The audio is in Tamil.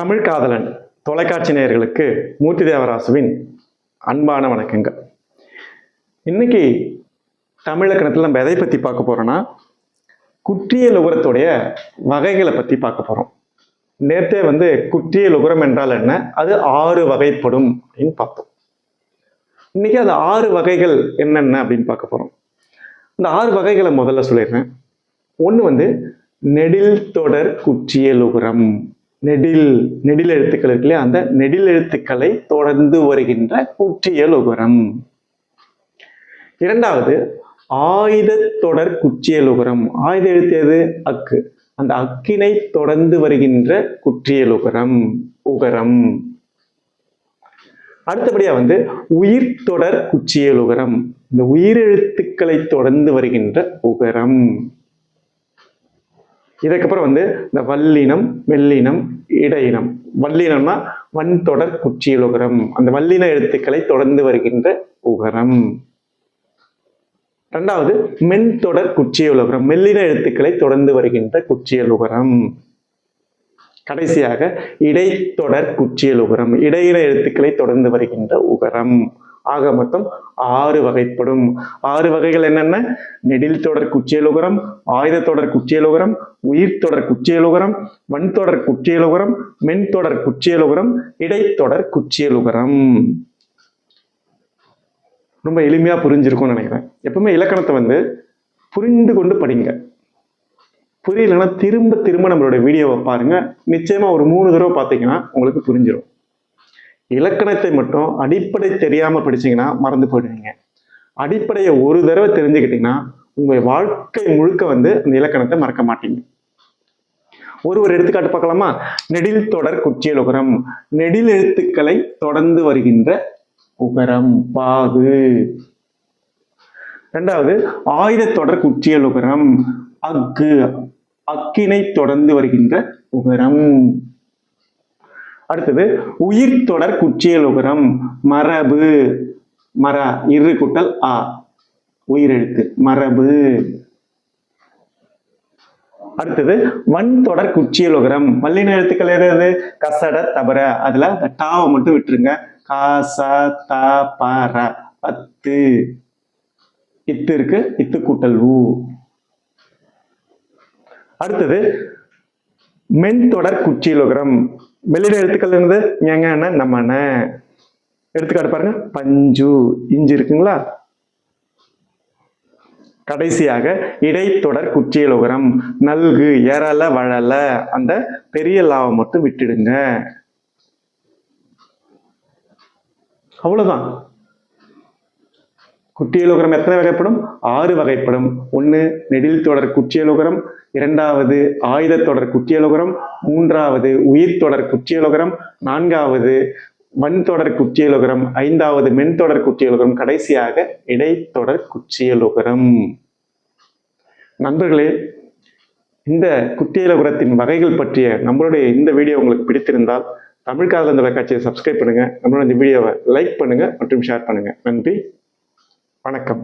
தமிழ் காதலன் தொலைக்காட்சி நேயர்களுக்கு மூர்த்தி தேவராசுவின் அன்பான வணக்கங்கள். இன்னைக்கு தமிழக்கணத்தில் நம்ம எதை பற்றி பார்க்க போகிறோன்னா குற்றியல் உகரத்துடைய வகைகளை பற்றி பார்க்க போகிறோம் நேற்றே வந்து குற்றியல் உகரம் என்றால் என்ன? அது ஆறு வகைப்படும் அப்படின்னு பார்த்தோம். இன்னைக்கு அது ஆறு வகைகள் என்னென்ன அப்படின்னு பார்க்க போகிறோம் இந்த ஆறு வகைகளை முதல்ல சொல்லிடுறேன். ஒன்று வந்து நெடில் தொடர் குற்றியல் உகரம் நெடில் நெடில் எழுத்துக்கள் இருக்கு அந்த நெடில் எழுத்துக்களை தொடர்ந்து வருகின்ற குற்றியல் உகரம் இரண்டாவது ஆயுத தொடர் குற்றியல் உகரம் ஆயுத எழுத்து எது? அக்கு. அந்த அக்கினை தொடர்ந்து வருகின்ற குற்றியல் உகரம் உகரம். அடுத்தபடியா வந்து உயிர் தொடர் குச்சியல் உகரம் இந்த உயிரெழுத்துக்களை தொடர்ந்து வருகின்ற உகரம். இதுக்கப்புறம் வந்து இந்த வல்லினம் மெல்லினம் இடையினம். வல்லினம்னா வன் தொடர் குச்சியல் உகரம் அந்த வல்லின எழுத்துக்களை தொடர்ந்து வருகின்ற உகரம். ரெண்டாவது மென் தொடர் குச்சியல் உகரம் மெல்லின எழுத்துக்களை தொடர்ந்து வருகின்ற குச்சியல் உகரம் கடைசியாக இடைத்தொடர் குச்சியல் உகரம் இடையின எழுத்துக்களை தொடர்ந்து வருகின்ற உகரம். ஆக மொத்தம் ஆறு வகைப்படும். ஆறு வகைகள் என்னென்ன? நெடில் தொடர் குச்சியலுகரம் ஆயுத தொடர் குச்சியலுகரம் உயிர் தொடர் குச்சியலுகரம் வன் தொடர் குச்சியலுகரம் மென் தொடர் குச்சியல் உகரம் இடைத்தொடர் குச்சியலுகரம் ரொம்ப எளிமையா புரிஞ்சிருக்கும்னு நினைக்கிறேன். எப்பவுமே இலக்கணத்தை வந்து புரிந்து கொண்டு படிங்க. புரியலன்னா திரும்ப திரும்ப நம்மளோட வீடியோவை பாருங்க. நிச்சயமா ஒரு மூணு தடவை பார்த்தீங்கன்னா உங்களுக்கு புரிஞ்சிடும் இலக்கணத்தை மட்டும் அடிப்படை தெரியாமல் படிச்சீங்கன்னா மறந்து போயிடுவீங்க. அடிப்படையை ஒரு தடவை தெரிஞ்சுக்கிட்டீங்கன்னா உங்கள் வாழ்க்கை முழுக்க வந்து அந்த இலக்கணத்தை மறக்க மாட்டீங்க. ஒரு ஒரு எடுத்துக்காட்டு பார்க்கலாமா? நெடில் தொடர் குச்சியல் உகரம் நெடில் எழுத்துக்களை தொடர்ந்து வருகின்ற உகரம் பாகு. ரெண்டாவது ஆயுத தொடர் குற்றியல் உகரம் அக்கு அக்கினை தொடர்ந்து வருகின்ற உகரம். அடுத்தது உயிர் தொடர் குற்றியல் மரபு மர இரு குட்டல் ஆ உயிரெழுத்து மரபு. அடுத்தது வன் தொடர் குச்சியல் மல்லின எழுத்துக்கள் எது கசட தபர அதுல அந்த டாவை மட்டும் விட்டுருங்க. காசா த பர பத்து. இத்து இருக்கு இத்து கூட்டல் ஊ அடுத்தது மென் தொடர் மெல்லிட எழுத்துக்கள் இருந்து நம்ம நம்மன எடுத்துக்காட்டு பாருங்க. பஞ்சு இஞ்சி இருக்குங்களா? கடைசியாக இடைத்தொடர் குச்சியலோகரம். நல்கு ஏறல வழல. அந்த பெரிய லாவை மட்டும் விட்டுடுங்க. அவ்வளவுதான். குற்றியலுகரம் எத்தனை வகைப்படும்? ஆறு வகைப்படும். ஒன்று நெடில் தொடர் குற்றியலுகரம் இரண்டாவது ஆயுத தொடர் குற்றியலுகரம் மூன்றாவது உயிர் தொடர் குற்றியலுகரம் நான்காவது வன் தொடர் குற்றியலுகரம் ஐந்தாவது மென் தொடர் குற்றியலுகரம் கடைசியாக இடைத்தொடர் குற்றியலுகரம் நண்பர்களே இந்த குற்றியலுகரத்தின் வகைகள் பற்றிய நம்மளுடைய இந்த வீடியோ உங்களுக்கு பிடித்திருந்தால் தமிழ் தொலைக்காட்சியை சப்ஸ்கிரைப் பண்ணுங்க. நம்மளோட இந்த வீடியோவை லைக் பண்ணுங்க மற்றும் ஷேர் பண்ணுங்க. நன்றி. வணக்கம்.